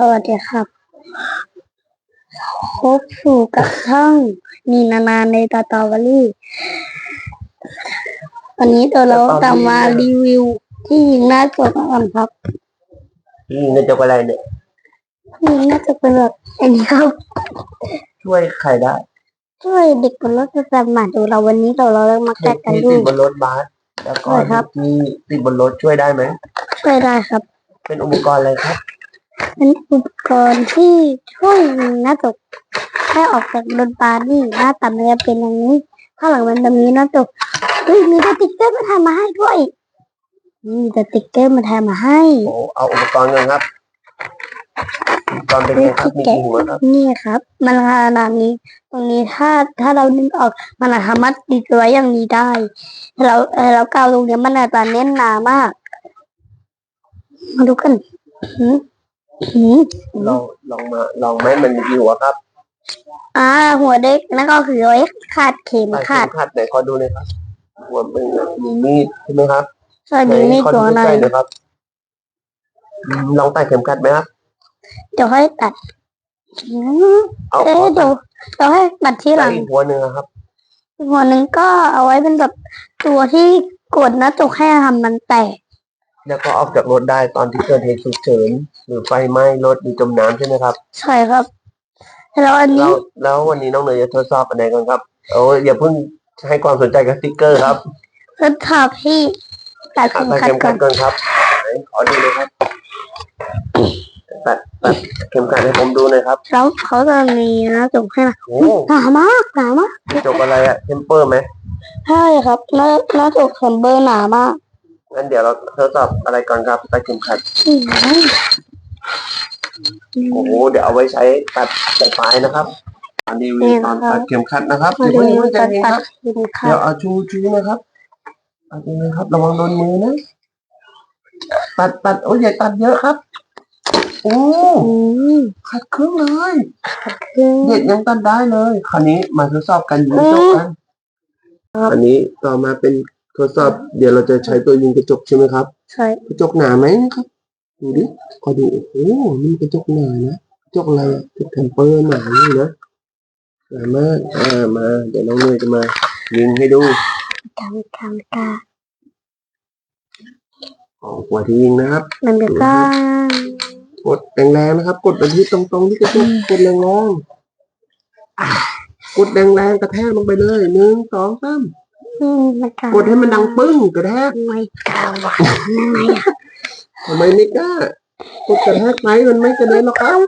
สวัสดีครับพบสู่กับช่องมีนานาในตาตาวารี่ วันนี้ตัวเราจะมารีวิว ที่ยิงหน้าสดกันครับนี่เงินจะอะไรเนี่ยที่ยิงน่าจะเป็นแบบอันนี้ครับ ช่วยใครได้ ช่วยเด็กบนรถประจำมาดูเราวันนี้เราเราเริ่มมาเด็แก้กกันที่ดูติดบนรถบัสแล้วก็ใช่ครับเด็กที่ติดบนรถช่วยได้ไหมช่วยได้ครับ เป็นอุปกรณ์อะไรครับ เป็นอุปกรณ์ที่ช่วยยิงหน้าตกให้ออกจากรถบัสนี่หน้าต่ำมันจะเป็นอย่างนี้ข้างหลังมันจะมีหน้าตกเฮ้ยมีสติ๊กเกอร์มาทำมาให้ด้วยมีสติ๊กเกอร์มาทำมาให้โอ้เอาอุปกรณ์กันครับอุปกรณ์เป็นไงครับมีกี่หัวครับนี่ครับ มันขนาดนี้ ตรงนี้ถ้าถ้าเราดึงออกมันอาจสามารถติดไว้อย่างนี้ได้ถ้าเราเออเรากาวตรงเนี้ยมันอาจจะแน่นหนามาก มาดูกันหืมหืม ลองลองมาลองไหมมันมีกี่หัวครับอ่า หัวเด็กนั่นก็คือไว้ขาดเข็มใส่เข็ขาดมขัดไหนขอดูหน่อยครับ หัวเป็นมีมีดใช่ไหมครับสวัสดีไม่ขอตัดูวในใกล้ๆหน่อยครับอืมลองใส่เข็มขัดไหมครับเดี๋ยวให้ตัดหืมเอาเอ๊ะเอาเดี๋ยวเดี๋ยวให้ตัดที่หใส่ลังอีกหัวหนึ่งอะครับอีกหัวหนึ่งก็เอาไว้เป็นแบบตัวที่กดหน้าตกให้ทำมันแตก แล้วก็ออกจากรถได้ตอนที่เกิดเหตุฉุกเฉินหรือไฟไหม้รถหรือจมน้ำใช่ไหมครับ ใช่ครับ แล้วอันแล้นี้วแล้ววันนี้น้องเนยจะทดสอบอะไรกันครับโอ้ยอย่าเพิ่งให้ความสนใจกับสติ๊กเกอร์ครับทดสอบที่ตัดตัเข็ดมขัเข็ดมก่ขัอนดก่อนครับไหนขอดูเลยครับตัดตัดเข็มขัดให้ผมดูหน่อยครับแล้วเขาจะมีหน้าตกให้นะโอ้หนามากหนามากจบอะไรอะเทมเปอร์ไหมใช่ครับหน้าหน้าตกแคมเบอร์หนามาก งั้นเดี๋ยวเราทดสอบอะไรก่อนครับตัดเข็มขัดอืมโอ้โหเดี๋ยวเอาไว้ใช้ตัดสายไฟนะครับอันนี้วิวตอนตัดเข็มขัดนะครับมาเดี๋ยวดูเพิ่งใจการเย็นตัคดรับเข็มขัเดี๋ยดวเอาชูชูนะครับตัดเองนะครับระวังโดนมือนะตัดตัดโอ้ยอย่าตัดเยอะครับโอ้อืมขัดครึ่งเลยคือเด็กยังตัดได้เลย คราวนี้มาทดสอบกันยิงกระจกกันอันนี้ต่อมาเป็น ทดสอบเดี๋ยวเราจะใช้ตัวยิงกระจกใช่ไหมครับ ใช่กระจกหนาไหมนะครับ ดูดิขอดูโอ้โหนี่กระจกหนานะกระจกอะไรอะกระจกเทมเปอร์หนานี่นะหนามากอ่ามา เดี๋ยวน้องเนยจะมายิงให้ดูกางกางกาของหัวที่ยิงนะครับ มันจะก้างกดแรงๆนะครับ กดไปที่ตรงๆที่กระจกกดแรงๆอะกดแรงๆกระแทกลงไปเลยหนึ่งสองสามอืมมัน กางกดให้มันดังปึ้งกระแทกไม่กล้าว่ะไม่อะทำไมไม่กล้ากดกระแทกไปมันไม่กระเด็นหรอกครับ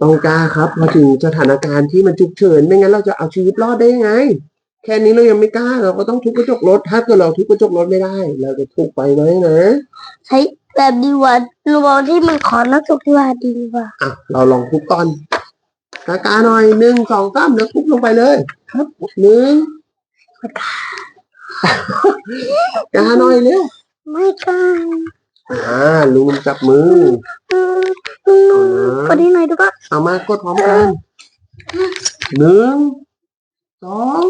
ต้องกล้าครับพอถึงสถานการณ์ที่มันฉุกเฉินไม่งั้นเราจะเอาชีวิตรอดได้ยังไง แค่นี้เรายังไม่กล้า เราก็ต้องทุบกระจกรถ ถ้าเกิดเราทุบกระจกรถไม่ได้ เราจะถูกไฟไหมนะใช้แบบดีกว่ารูบอลที่มันขอหน้าตกที่ว่าดีกว่าอะเราลองทุบก่อนกากาหน่อยหนึ่งสองสามแล้วทุบลงไปเลย ครับหนึ่ง กาหน่อยเร็วไม่กล้าอ่าลุงจับมืออืมอืมกดที่ไหนดูก็เอามากดพร้อมกันหนึ่งสอง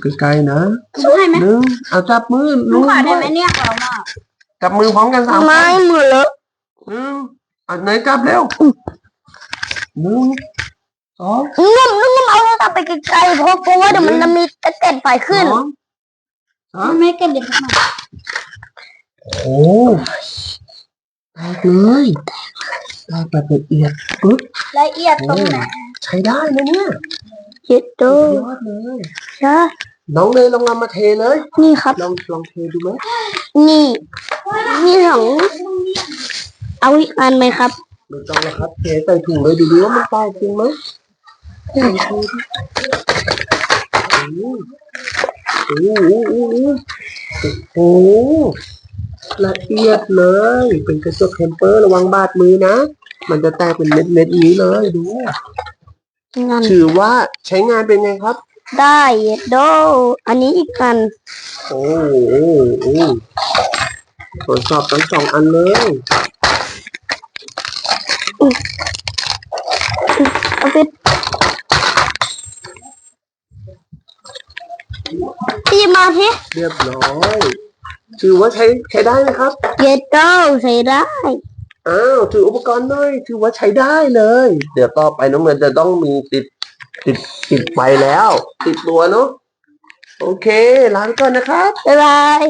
ใกล้ๆนะช่วยไหมหนึ่งเอาจับมือลูลุกงขาได้ด้วยไหมเนี่ยเรามาจับมือพร้อมกันสามคนไม่เหมือนเลยหนึ่งอันไหนจับเร็วหนึ่งสอง นุ่มนุ่มเอาโทรศัพท์ไปไกลๆเพราะเพราะว่าเดี๋ยวมันจะมีกระเต็นไฟขึ้นสองสามไม่กระเด็นมาโอ้แตกเลยแตกแบบละเอียดปึ๊บละเอียดตรงไหนใช้ได้นะเนี่ยเจ็ดตัสุวดยอดเลยใช่น้องเลยลองเอามาเทเลยนี่ครับ ลองลองเทดูไหมนี่นี่สองเอาอีกอันไหมครับไม่ต้องแล้วครับเทใส่ถุงเลยดูดิว่ามันแตกจริงไหม โอ้โหโอ้โหโอ้โหโอ้โหละเอียดเลย เป็นกระจกเทมเปอร์ระวังบาดมือนะ มันจะแตกเป็นเม็ดเม็ดนี้เลยดู งานถือว่าใช้งานเป็นไงครับ ได้ดโดอันนี้อีกอัน โอ้โหโอ้โหตรวจสอบทั้งสองอันเลยเอาไป พี่มาทีเรียบร้อยถือว่าใช้ใช้ได้ไหมครับเย็ดโดใส่ได้อ้าวถืออุปกรณ์หน่อยถือว่าใช้ได้เลย เดี๋ยวต่อไปน้องเงินจะต้องมีติดติดติดไฟแล้ว ติดตัวเนาะโอเคลาไปก่อนนะครับบ๊ายบาย